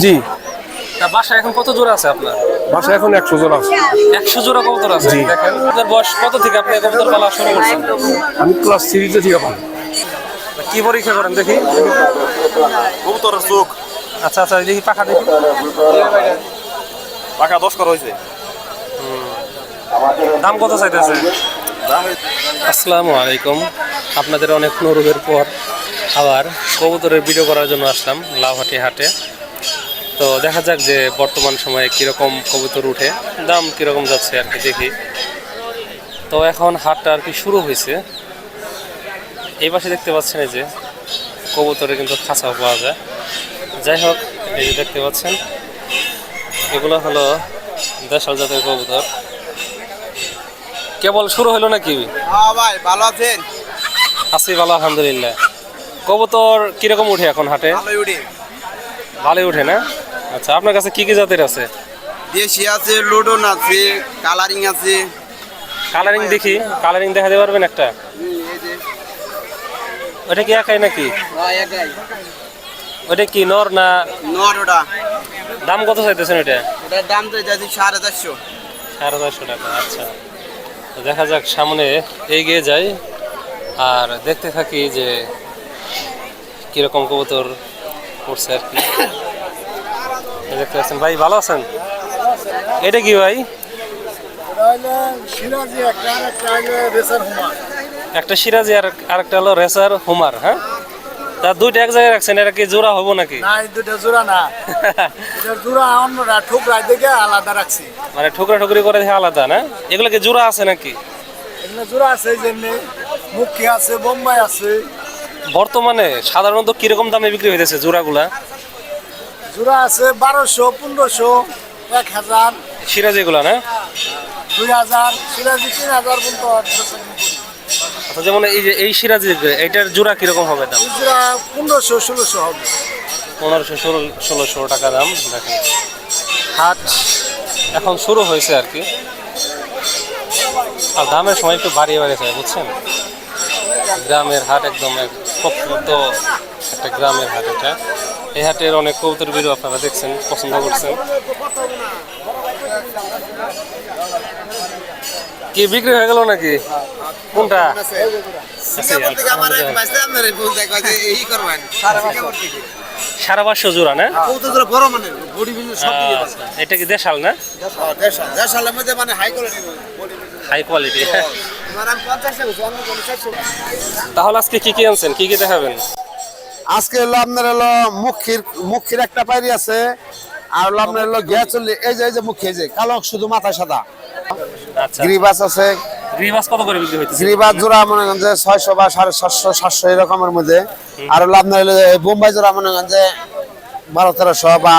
জি। তা বাসায় এখন কত জোড়া আছে আপনার? বাসায় এখন একশো জন আছে। একশো জোড়া কবুতর আছে দেখেন। আপনার বয়স কত থেকে? আপনি কবুতর পালা শুরু করছেন? আমি ক্লাস থ্রিতে থেকে পাই কি পরীক্ষা করেন দেখি? কবুতর চোখ। আচ্ছা আচ্ছা দেখি পাখা দেখি। পাকা দশ করা হয়েছে। দাম কত চাইতেছে? আসসালামু আলাইকুম। আপনাদের অনেক অনুরোধের পর আবার কবুতরের ভিডিও করার জন্য আসলাম লাউহাটি হাটে। তো দেখা যাক যে বর্তমান সময়ে কীরকম কবুতর উঠে দাম কীরকম যাচ্ছে আর কি দেখি। তো এখন হাটটা আর কি শুরু হয়েছে। এই পাশে দেখতে পাচ্ছেন এই যে কবুতরে কিন্তু খাঁচাও পাওয়া যায়। যাই হোক এই যে দেখতে পাচ্ছেন এগুলো হলো দেশাল জাতের কবুতর। কেবল শুরু হলো নাকি? হ্যাঁ ভাই ভালো আছেন? আছি ভালো আলহামদুলিল্লাহ। কবুতর কীরকম উঠে এখন হাটে? ভালোই উঠে না? আচ্ছা আপনার কাছে কি কি জাতের আছে? দেশি আছে লুডন আছে কালারিং আছে। কালারিং দেখি কালারিং দেখাতে পারবেন একটা? ওটা কি একাই নাকি? ওটা কি নর না? নট ওটা। দাম কত চাইতেছেন এটা? ওটার দাম তো যাচ্ছি সাড়ে চারশো। সাড়ে চারশো টাকা আচ্ছা। তো দেখা যাক সামনে এগিয়ে যাই। আর দেখতে থাকি যে কীরকম কবুতর পড়ছে আর কি। দেখতে পাচ্ছেন। ভাই ভালো আছেন? এটা কি ভাই? একটা সিরাজি আর আরেকটা হলো রেসার হুমার হ্যাঁ? তা দুইটা এক জায়গায় রাখছেন এটা কি জোড়া হব নাকি? না এই জোড়া না। এটা জোড়া অন্যরা ঠোকরা দেখে আলাদা রাখছি। মানে ঠুকরা ঠুকরি করে দেখে আলাদা না? এগুলো কি জোড়া আছে নাকি? এগুলো জোড়া আছে যেমনি মুখী আছে বোম্বাই আছে। বর্তমানে সাধারণত কীরকম দামে বিক্রি হইতেছে জোড়াগুলা? জোড়া আছে বারোশো পনেরোশো এক হাজার। সিরাজি এগুলা না? দুই হাজার সিরাজি তিন হাজার পর্যন্ত আচ্ছা যেমন এই যে এই সিরাজি এটার জোড়া কীরকম হবে দাম? জোড়া পনেরোশো ষোলোশো হবে। পনেরোশো ষোলো ষোলোশো টাকা দাম দেখেন। হাট। এখন শুরু হয়েছে আর কি। আর দামের সময় একটু বাড়িয়ে বাড়িয়ে যায় বুঝছেন? গ্রামের হাট একদম এক প্রকৃত একটা গ্রামের হাট এটা। এই হাটের অনেক কবুতর বিরু আপনারা দেখছেন পছন্দ করছেন। কি বিক্রি হয়ে গেল নাকি? কোনটা? সারা পাঁচশো জোড়া না? আচ্ছা, এটা কি দেশাল না? মধ্যে মানে হাই কোয়ালিটি হাই কোয়ালিটি তাহলে আজকে কি কি আনছেন? কি কি দেখাবেন? আজকে হলো আপনার হলো মুখির মুখির একটা পায়রি আছে আর হলো আপনার হলো ঘিয়া চল্লি এই যে এই যে মুখি এই যে কালো শুধু মাথা সাদা। আচ্ছা। গ্রিবাস আছে। গ্রিবাস কত করে বিক্রি হইতেছে? গ্রিবাস জোড়া মনে করেন যে ছয়শো বা সাড়ে সাতশো সাতশো এরকমের মধ্যে। আর হলো আপনার হলো বোম্বাই জোড়া মনে করেন যে বারো তেরোশো বা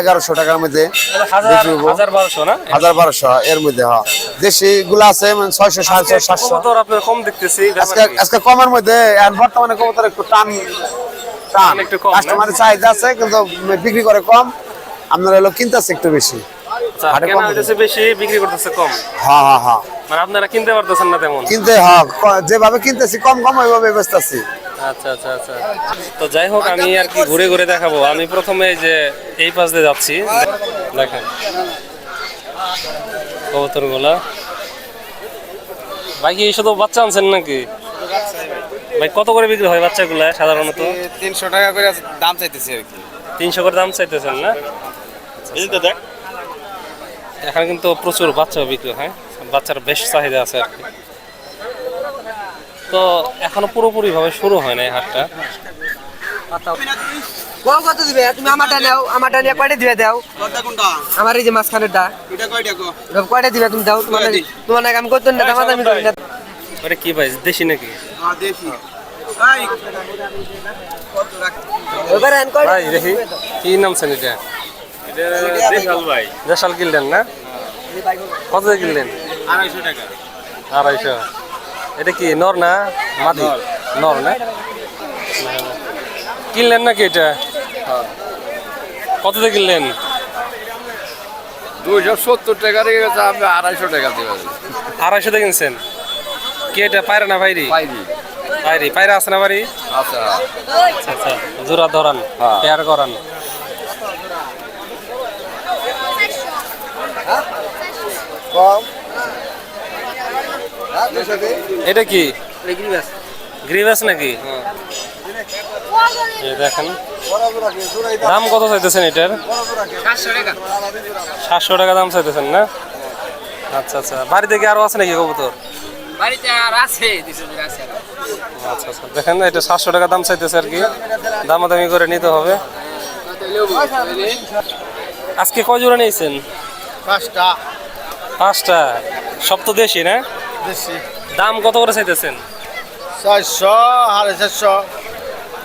এগারোশো টাকার মধ্যে হাজার বারোশো এর মধ্যে হ। দেশি গুলা আছে মানে ছয়শো সাড়ে সাতশো। কম দেখতেছি আজকে আজকে কমের মধ্যে বর্তমানে কবুতর একটু টান কাস্টমারের চাহিদা আছে কিন্তু বিক্রি করে কম আপনার হলো কিনতেছে একটু বেশি। আচ্ছা, হাটে কেনা কম হইতেছে বেশি বিক্রি করতেছে কম? আপনারা কিনতে পারতেছেন না তেমন? কিনতে ক- যেভাবে কিনতেছি কম কম ওইভাবে বেচতেছি। আচ্ছা আচ্ছা আচ্ছা। তো যাই হোক আমি আর কি ঘুরে ঘুরে দেখাবো। আমি প্রথমে যে এই পাশ দিয়ে যাচ্ছি। দেখেন। কবুতরগুলা ভাই কি শুধু বাচ্চা আনছেন নাকি? ভাই কত করে বিক্রি হয় বাচ্চাগুলা সাধারণত? তিনশো টাকা করে দাম চাইতেছি আর কি। তিনশো করে দাম চাইতেছেন না? দেখ এখানে কিন্তু প্রচুর বাচ্চা বিক্রি হয় বাচ্চার বেশ চাহিদা আছে আর কি। তো এখনও পুরোপুরি ভাবে শুরু হয় না এই হাটটা। কত কত দিবে? তুমি আমারটা নাও আমারটা নিয়ে কয়টা দিবে দাও? কোনটা কোনটা? আমার এই যে মাঝখানেরটা। এটা কয়টা গো? এরকম কয়টা দিবে তুমি দাও? তোমার নাকি তোমার নাকি আমি করতেন না দামা করি না। ওটা কি ভাই দেশি নাকি? হ্যাঁ দেশি। কত ভাই দেখি কি নামছেন এটা? কিনলেন না? কত কিনলেন? আড়াইশো টাকা। আড়াইশো। এটা কি নর না মাদি নর। না না, না। কিনলেন নাকি এটা? কত দিয়ে কিনলেন? দুইশো সত্তর টাকা রেখে গেছে আমি আড়াইশো টাকা দেবো আড়াইশো দিয়ে কিনছেন। কি এটা পায়রা না পাইনি বাইরে বাইরে আছে না বাড়ি? আচ্ছা আচ্ছা জোড়া ধরান পেয়ার করান। এটা কি? গ্রিভাস নাকি? দেখেন। দাম। কত চাইতেছেন এটার? সাতশো টাকা দাম চাইতেছেন না? আচ্ছা আচ্ছা। বাড়িতে কি আরও আছে নাকি কবুতর? বাড়িতে আর আছে আছে আচ্ছা আচ্ছা। দেখেন এটা সাতশো টাকা দাম চাইতেছে আর কি। দামাদামি করে নিতে হবে। আজকে কয় জোড়া নিয়েছেন? পাঁচটা। পাঁচটা। সব তো দেশি না? বেশি দাম কত করে চাইতেছেন? চারশো সাড়ে চারশো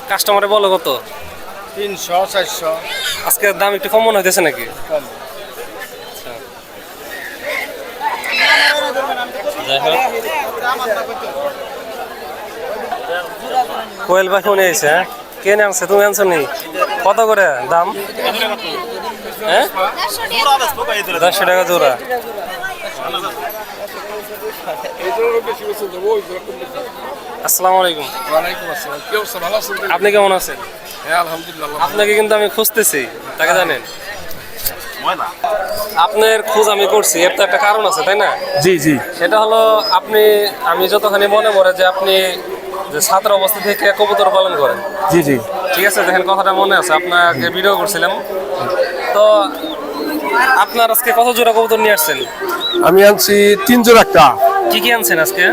কাস্টমারে বলো কত? তিনশো চারশো। আজকে দাম একটু কম মনে হইতেছে নাকি? কম। আচ্ছা। যাই হোক কোয়েল পাখি মনে হয়েছে হ্যাঁ? কে আনছে? তুমি আনছো নি? কত করে দাম? হ্যাঁ? দেড়শো টাকা জোড়া। আসসালামু আলাইকুম। আপনি কেমন আছেন? হ্যাঁ আপনাকে কিন্তু আমি খুঁজতেছি তাকে জানেন? আপনার খোঁজ আমি করছি এর তো একটা কারণ আছে তাই না? জি জি। সেটা হলো আপনি আমি যতখানি মনে পড়ে যে আপনি যে ছাত্র অবস্থা থেকে কবুতর পালন করেন। জি জি। ঠিক আছে দেখেন কথাটা মনে আছে আপনাকে ভিডিও করছিলাম। তো আপনার আজকে কত জোড়া কবুতর নিয়ে আসছেন? আমি আনছি তিন জোড়া একটা। কি কি আনছেন আজকে?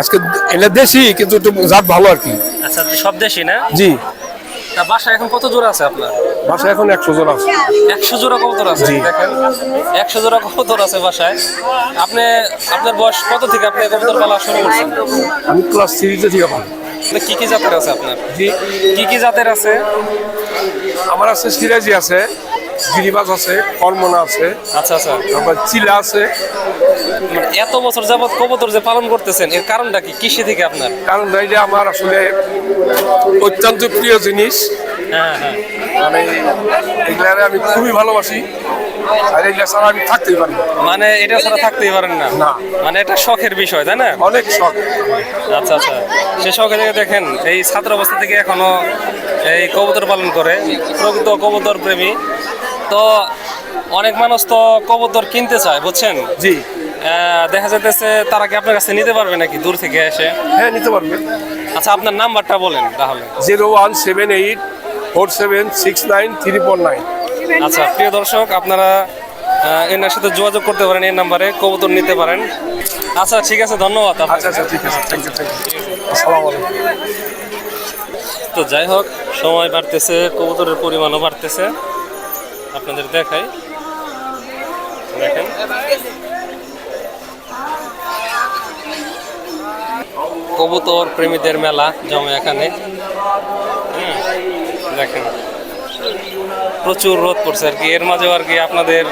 আজকে এটা দেশি কিন্তু একটু জাত ভালো আর কি। আচ্ছা সব দেশি না? জি। তা বাসায় এখন কত জোড়া আছে আপনার? বাসায় এখন একশো জোড়া আছে। একশো জোড়া কবুতর আছে দেখেন। একশো জোড়া কবুতর আছে বাসায়। আপনি আপনার বয়স কত থেকে আপনি কবুতর পালা শুরু করছেন? আমি ক্লাস থ্রিতে থেকে পাবো আপনি কি কি জাতের আছে আপনার? কি কি জাতের আছে? আমার আছে সিরাজি আছে গিরিবাজ আছে কলমনা আছে আচ্ছা আচ্ছা। তারপর চিলা আছে। মানে এত বছর যাবত কবুতর যে পালন করতেছেন এর কারণটা কি? কৃষি থেকে আপনার? কারণ এটা আমার আসলে অত্যন্ত প্রিয় জিনিস। মানে এগুলারে আমি খুবই ভালোবাসি। আর এগুলা ছাড়া আমি থাকতেই পারি মানে এটা ছাড়া থাকতেই পারেন না? না। মানে এটা শখের বিষয় তাই না? অনেক শখ। আচ্ছা আচ্ছা। সে শখে থেকে দেখেন এই ছাত্র অবস্থা থেকে এখনও এই কবুতর পালন করে প্রকৃত কবুতর প্রেমী। তো অনেক মানুষ তো কবুতর কিনতে চায় বুঝছেন? জি। দেখা যাইতেছে তারা কি আপনার কাছে নিতে পারবে নাকি দূর থেকে এসে? হ্যাঁ নিতে পারবেন আচ্ছা আপনার নাম্বারটা বলেন তাহলে। Zero one seven eight four seven six nine three four nine. আচ্ছা প্রিয় দর্শক আপনারা এনার সাথে যোগাযোগ করতে পারেন এই নাম্বারে কবুতর নিতে পারেন। আচ্ছা ঠিক আছে ধন্যবাদ আচ্ছা আচ্ছা ঠিক আছে থ্যাংক ইউ থ্যাংক ইউ আসসালামু আলাইকুম। তো যাই হোক সময় বাড়তেছে কবুতরের পরিমাণও বাড়তেছে। আপনাদের দেখাই। দেখেন। কবুতর প্রেমীদের মেলা জমে এখানে। হুম, দেখেন, প্রচুর রোদ পড়ছে আর কি। এর মাঝেও আর কি আপনাদের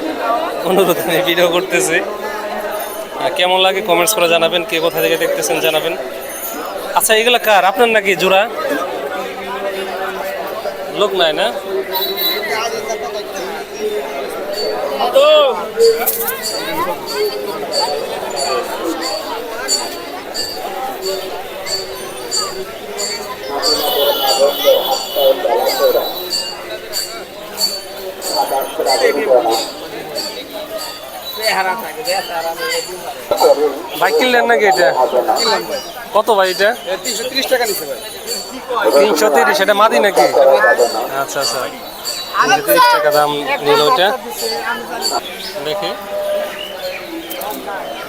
অনুরোধ আমি ভিডিও করতেছি। কেমন লাগে কমেন্টস করে জানাবেন, কে কোথা থেকে দেখতেছেন জানাবেন। আচ্ছা এগুলো কার? আপনার নাকি জোড়া? লোক নাই না? ভাই কিনলেন নাকি এটা? কত ভাই এটা? তিনশো ত্রিশ টাকা নিচ্ছে ভাই তিনশো তিরিশ এটা মাদি নাকি? আচ্ছা আচ্ছা। তিনশো তিরিশ টাকা দাম নিল ওইটা দেখি।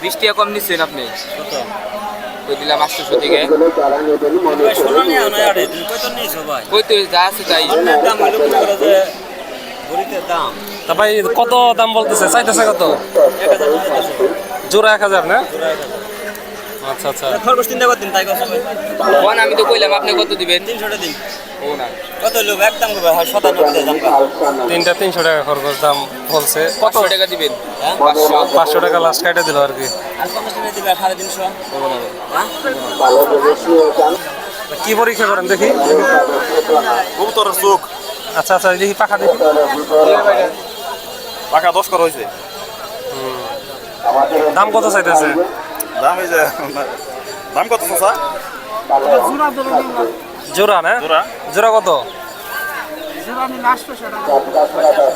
বিশ টাকা কম নিচ্ছেন আপনি? কই দিলাম আটশোশো থেকে কই তো যা আছে তাই। তা কত দাম বলতেছে? চাইতেছে কত? জোড়া এক হাজার না? আচ্ছা আচ্ছা। খরগোশ তিনটা কত দিন তাই কথা কোন আমি তো কইলাম আপনি কত দিবেন? তিনশোটা দিন। ও না। কত লোক? একদম হয় শতাংশ দাম তিনটা তিনশো টাকা খরচ দাম বলছে। কত টাকা দিবেন? পাঁচশো। পাঁচশো টাকা লাস্ট কাটে দিল আর কি। সাড়ে তিনশো। কি পরীক্ষা করেন দেখি? কবুতরের চোখ। আচ্ছা আচ্ছা দেখি পাখা দেখি। পাকা দশ করা হয়েছে দাম কত চাইতেছে? দাম এই যে দাম কত চাচা? জোড়া না? জোড়া। জোড়া কত?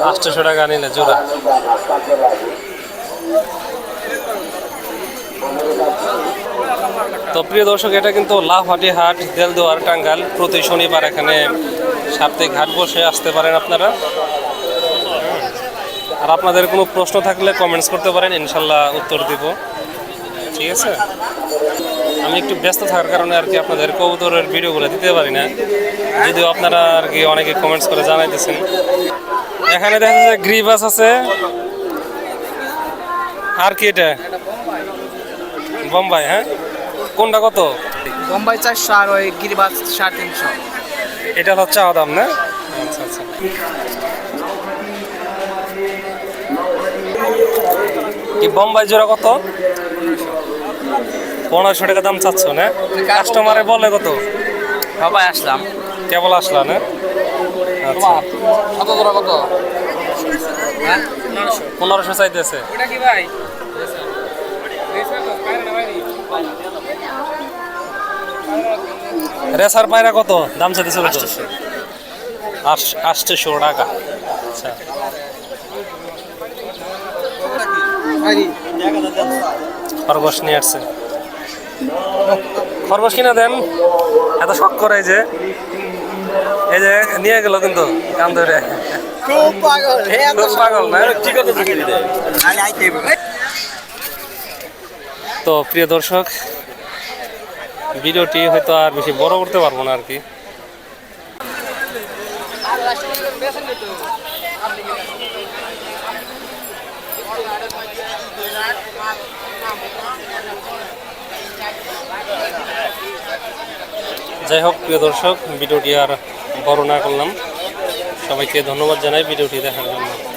আটশোশো টাকা নিলে জোড়া। তো প্রিয় দর্শক এটা কিন্তু লাভহাটি হাট দেলদুয়ার টাঙ্গাল প্রতি শনিবার এখানে সাপ্তাহিক হাট বসে আসতে পারেন আপনারা। আর আপনাদের কোনো প্রশ্ন থাকলে কমেন্টস করতে পারেন ইনশাল্লাহ উত্তর দিব। ঠিক আছে? আমি একটু ব্যস্ত থাকার কারণে আর কি আপনাদের কবুতরের ভিডিওগুলো দিতে পারি না। যদিও আপনারা আর কি অনেকে কমেন্টস করে জানাইতেছেন। এখানে দেখা যাচ্ছে গ্রিবাস আছে। আর কি এটা? বোম্বাই হ্যাঁ? কোনটা কত? বোম্বাই চারশো আর ওই গিরিবাস সাড়ে তিনশো। এটা হচ্ছে চাওয়া দাম না? আচ্ছা আচ্ছা। কি বোম্বাই জোড়া কত? পনেরোশো টাকা দাম চাচ্ছ না? কাস্টমারে বলে কত? সবাই আসলাম। কেবল আসলা না? আচ্ছা। কত কত? পনেরোশো চাইতেছে। রেসার পায়রা কত? দাম চাইতেছে কত? আটশোশো টাকা। আচ্ছা। খরগোশ নিয়ে আসছে। খরগোশ কিনে দেন। এত শখ করে এই যে। এই যে নিয়ে গেল কিন্তু কান ধরে খুব পাগল। খুব পাগল না? তো প্রিয় দর্শক ভিডিওটি হয়তো আর বেশি বড় করতে পারব না আর কি যাই হোক প্রিয় দর্শক ভিডিওটি আর বর্ণনা করলাম। সবাইকে ধন্যবাদ জানাই ভিডিওটি দেখার জন্য।